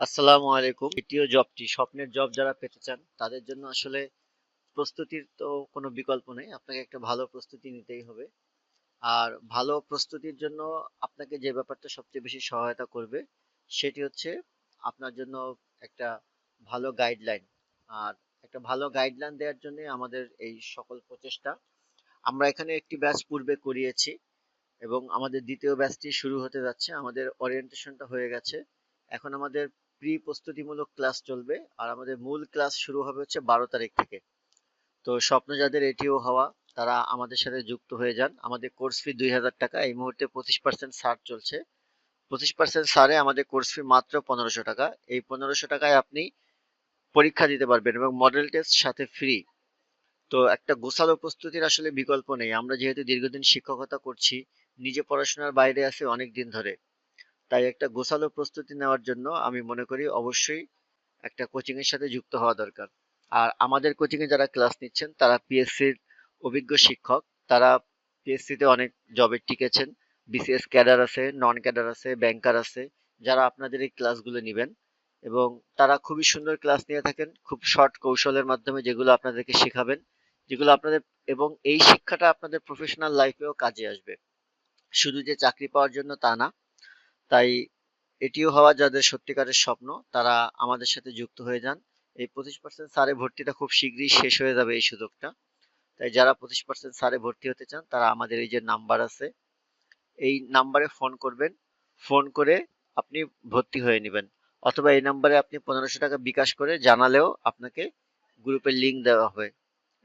আসসালামু আলাইকুম। দ্বিতীয় জবটি, স্বপ্নের জব যারা পেতে চান, তাদের জন্য আসলে প্রস্তুতির তো কোনো বিকল্প নেই। আপনাকে একটা ভালো প্রস্তুতি নিতেই হবে। আর ভালো প্রস্তুতির জন্য আপনাকে যে ব্যাপারটা সবচেয়ে বেশি সহায়তা করবে, সেটি হচ্ছে আপনার জন্য একটা ভালো গাইডলাইন আর একটা ভালো গাইডলাইন দেওয়ার জন্য আমাদের এই সকল প্রচেষ্টা। আমরা এখানে একটি ব্যাচ পূর্বে করিয়েছি এবং আমাদের দ্বিতীয় ব্যাচটি শুরু হতে যাচ্ছে। আমাদের ওরিয়েন্টেশনটা হয়ে গেছে। এখন আমাদের প্রি প্রস্তুতিমূলক ক্লাস চলবে আর আমাদের মূল ক্লাস শুরু হবে হচ্ছে বারো তারিখ থেকে। তো স্বপ্ন যাদের এটিও হওয়া, তারা আমাদের সাথে যুক্ত হয়ে যান। আমাদের কোর্স ফি দুই হাজার টাকা। এই মুহূর্তে পঁচিশ পার্সেন্ট ছাড় চলছে। পঁচিশ পার্সেন্ট ছাড়ে আমাদের কোর্স ফি মাত্র পনেরোশো টাকা। এই পনেরোশো টাকায় আপনি পরীক্ষা দিতে পারবেন এবং মডেল টেস্ট সাথে ফ্রি। তো একটা গোছালো প্রস্তুতির আসলে বিকল্প নেই। আমরা যেহেতু দীর্ঘদিন শিক্ষকতা করছি, নিজে পড়াশোনার বাইরে আছি অনেক দিন ধরে। তাই একটা গোছালো প্রস্তুতি নেওয়ার জন্য আমি মনে করি অবশ্যই একটা কোচিং এর সাথে যুক্ত হওয়া দরকার। আর আমাদের কোচিং এ যারা ক্লাস নিচ্ছেন, তারা পিএসসির অভিজ্ঞ শিক্ষক, তারা পিএসসি তে অনেক জবে টিকেছেন। বিসিএস ক্যাডার আছে নন ক্যাডার আছে ব্যাংকার আছে, যারা আপনাদের এই ক্লাসগুলো নেবেন। এবং তারা খুবই সুন্দর ক্লাস নিয়ে থাকেন, খুব শর্ট কৌশলের মাধ্যমে যেগুলো আপনাদেরকে শেখাবেন, যেগুলো আপনাদের এবং এই শিক্ষাটা আপনাদের প্রফেশনাল লাইফেও কাজে আসবে। শুধু যে চাকরি পাওয়ার জন্য তা না তাই এটিও হওয়া যাদের সত্যিকারের স্বপ্ন, তারা আমাদের সাথে যুক্ত হয়ে যান। এই পঁচিশ পার্সেন্ট সারে ভর্তিটা খুব শীঘ্রই শেষ হয়ে যাবে এই সুযোগটা। তাই যারা পঁচিশ পার্সেন্ট সারে ভর্তি হতে চান, তারা আমাদের এই যে নাম্বার আছে, এই নাম্বারে ফোন করবেন। ফোন করে আপনি ভর্তি হয়ে নেবেন। অথবা এই নাম্বারে আপনি পনেরোশো টাকা বিকাশ করে জানালেও আপনাকে গ্রুপের লিঙ্ক দেওয়া হবে।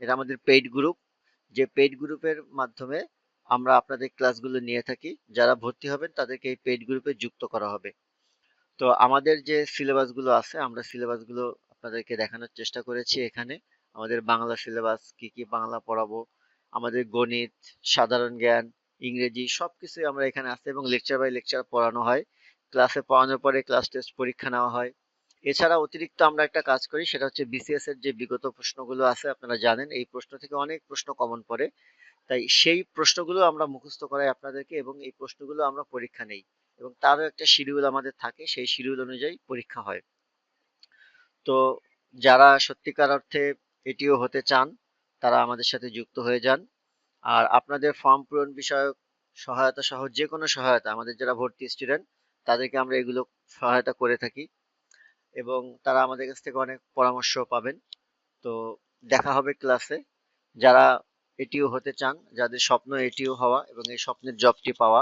এটা আমাদের পেইড গ্রুপ। যে পেইড গ্রুপের মাধ্যমে আমরা আপনাদের ক্লাসগুলো নিয়ে থাকি। যারা ভর্তি হবেন, তাদেরকে এই পেইড গ্রুপে যুক্ত করা হবে। তো আমাদের যে সিলেবাসগুলো আছে, আমরা সিলেবাসগুলো আপনাদেরকে দেখানোর চেষ্টা করেছি এখানে। আমাদের বাংলা সিলেবাস কি কি বাংলা পড়াবো, আমাদের গণিত, সাধারণ জ্ঞান, ইংরেজি সব কিছুই আমরা এখানে আছে এবং লেকচার বাই লেকচার পড়ানো হয়। ক্লাসে পড়ানোর পরে ক্লাস টেস্ট পরীক্ষা নেওয়া হয়। এছাড়া অতিরিক্ত আমরা একটা কাজ করি, সেটা হচ্ছে বিসিএস এর যে বিগত প্রশ্নগুলো আছে, আপনারা জানেন, এই প্রশ্ন থেকে অনেক প্রশ্ন কমন পড়ে। তাই সেই প্রশ্নগুলো আমরা মুখস্থ করাই আপনাদেরকে এবং এই প্রশ্নগুলো আমরা পরীক্ষা নেই এবং তারও একটা শিডিউল আমাদের থাকে, সেই শিডিউল অনুযায়ী পরীক্ষা হয়। তো যারা সত্যিকার অর্থে এটিও হতে চান, তারা আমাদের সাথে যুক্ত হয়ে যান। আর আপনাদের ফর্ম পূরণ বিষয়ক সহায়তা সহ যে কোনো সহায়তা, আমাদের যারা ভর্তি স্টুডেন্ট, তাদেরকে আমরা এগুলো সহায়তা করে থাকি এবং তারা আমাদের কাছ থেকে অনেক পরামর্শ পাবেন। তো দেখা হবে ক্লাসে। যারা এটিও হতে চান, যাদের স্বপ্ন এটিও হওয়া এবং এই স্বপ্নের জবটি পাওয়া।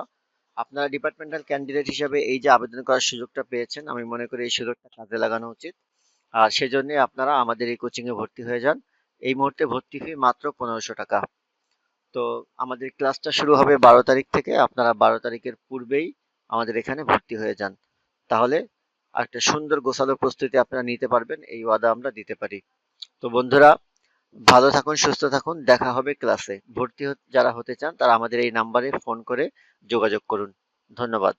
আপনারা ডিপার্টমেন্টাল ক্যান্ডিডেট হিসেবে এই যে আবেদন করার সুযোগটা পেয়েছেন, আমি মনে করি এই সুযোগটা কাজে লাগানো উচিত। আর সেজন্য আপনারা আমাদের এই কোচিং এ ভর্তি হয়ে যান। এই মুহূর্তে ভর্তি ফি মাত্র পনেরোশো টাকা। তো আমাদের ক্লাসটা শুরু হবে বারো তারিখ থেকে, আপনারা বারো তারিখের পূর্বেই আমাদের এখানে ভর্তি হয়ে যান। তাহলে একটা সুন্দর গোছালো প্রস্তুতি আপনারা নিতে পারবেন, এই ওয়াদা আমরা দিতে পারি। তো বন্ধুরা ভালো থাকুন, সুস্থ থাকুন, দেখা হবে ক্লাসে। ভর্তি যারা হতে চান, তারা আমাদের এই নাম্বারে ফোন করে যোগাযোগ করুন। ধন্যবাদ।